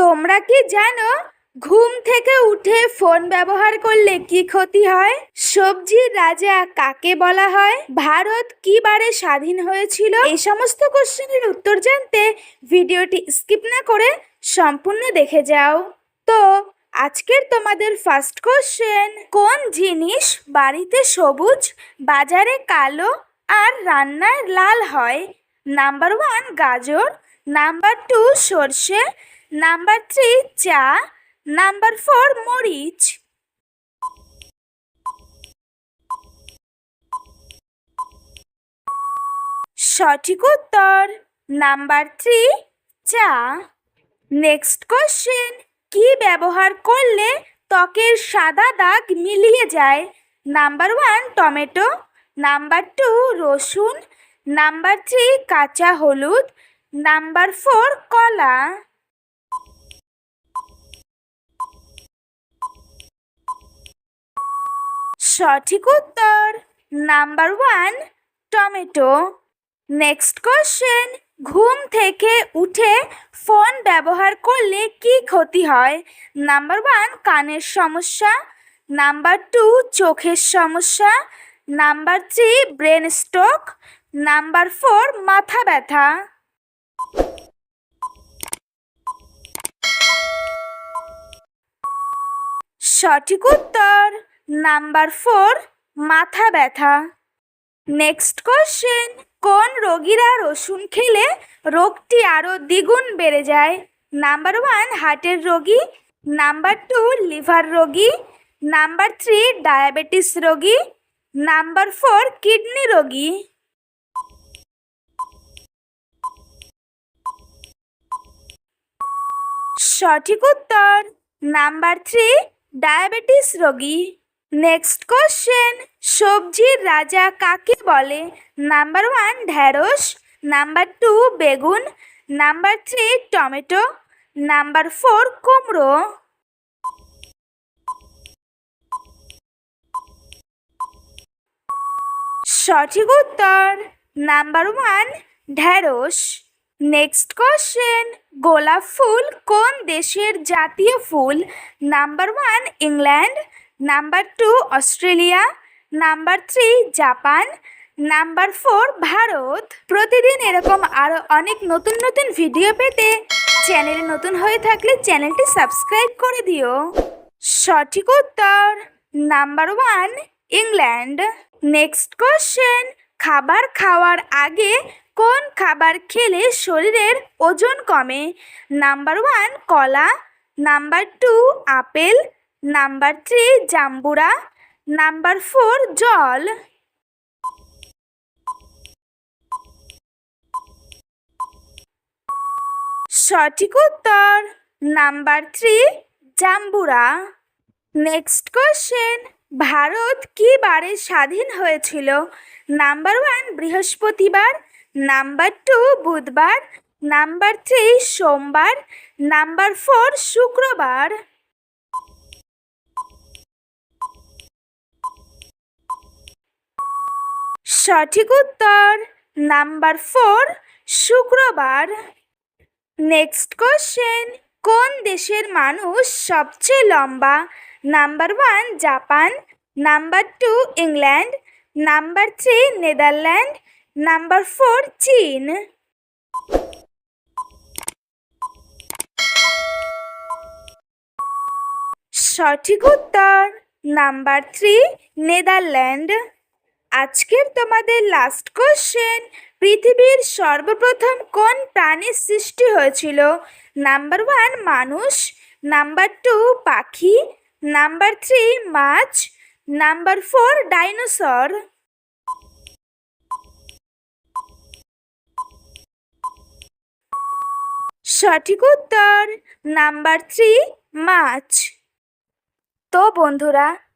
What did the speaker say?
তোমরা কি জানো, ঘুম থেকে উঠে ফোন ব্যবহার করলে কি ক্ষতি হয়? সবজির রাজা কাকে বলা হয়? ভারত কি বারে স্বাধীন হয়েছিল? এই সমস্ত কোশ্চেনের উত্তর জানতে ভিডিওটি স্কিপ না করে সম্পূর্ণ দেখে যাও। তো, আজকের তোমাদের ফার্স্ট কোশ্চেন কোন জিনিস বাড়িতে সবুজ, বাজারে কালো আর রান্নায় লাল হয়? নাম্বার ওয়ান গাজর নাম্বার টু সর্ষে নাম্বার থ্রি চা। নাম্বার ফোর মরিচ। সঠিক উত্তর। নাম্বার থ্রি চা। নেক্সট কোশ্চেন কি ব্যবহার করলে ত্বকের সাদা দাগ মিলিয়ে যায়? Number one tomato. Number two রসুন। নাম্বার থ্রি কাঁচা হলুদ। নাম্বার ফোর কলা। সঠিক উত্তর। Number one, tomato. Next question, ঘুম থেকে উঠে ফোন ব্যবহার করলে কি ক্ষতি হয়? নাম্বার ওয়ান, কানের সমস্যা। নাম্বার টু, চোখের সমস্যা। Number three, brain stroke. Number four, মাথা ব্যথা। সঠিক উত্তর। নাম্বার ফোর, মাথা ব্যথা। নেক্সট কোশ্চেন কোন রোগীরা রসুন খেলে রোগটি আরও দ্বিগুণ বেড়ে যায়? নাম্বার ওয়ান হার্টের রোগী। নাম্বার টু লিভার রোগী। নাম্বার থ্রি ডায়াবেটিস রোগী। নাম্বার ফোর কিডনি রোগী। সঠিক উত্তর নাম্বার থ্রি ডায়াবেটিস রোগী। নেক্সট কোশ্চেন সবজির রাজা কাকে বলে? নাম্বার ওয়ান ঢ্যাঁড়স নাম্বার টু বেগুন. Number three tomato. Number four কুমড়ো। সঠিক উত্তর নাম্বার ওয়ান ঢ্যাঁড়স নেক্সট কোশ্চেন গোলাপ ফুল কোন দেশের জাতীয় ফুল? Number one England number two Australia, number three Japan, number four Bharat. প্রতিদিন এরকম আরও অনেক নতুন নতুন ভিডিও পেতে চ্যানেলে নতুন হয়ে থাকলে চ্যানেলটি সাবস্ক্রাইব করে দিও। সঠিক উত্তর, number one, England. Next question, খাবার খাওয়ার আগে কোন খাবার খেলে শরীরের ওজন কমে? নাম্বার ওয়ান, কলা। Number two, apple. Number three, জাম্বুরা। নাম্বার ফোর, জল। সঠিক উত্তর। নাম্বার থ্রি, জাম্বুরা। নেক্সট কোশ্চেন ভারত কি বারে স্বাধীন হয়েছিল? নাম্বার ওয়ান, বৃহস্পতিবার। নাম্বার টু, বুধবার। নাম্বার থ্রি, সোমবার। নাম্বার ফোর, শুক্রবার। সঠিক উত্তর। নাম্বার ফোর, শুক্রবার। নেক্সট কোশ্চেন, কোন দেশের মানুষ সবচেয়ে লম্বা? Number one, Japan. Number two, England. Number three, Netherland. Number four, চীন। সঠিক উত্তর, নাম্বার থ্রি, নেদারল্যান্ড। আজকের তোমাদের লাস্ট কোশ্চেন পৃথিবীর সর্বপ্রথম কোন প্রাণীর সৃষ্টি হয়েছিল? নাম্বার ওয়ান মানুষ নাম্বার টু পাখি নাম্বার থ্রি মাছ নাম্বার ফোর ডাইনোসর সঠিক উত্তর নাম্বার থ্রি মাছ। তো বন্ধুরা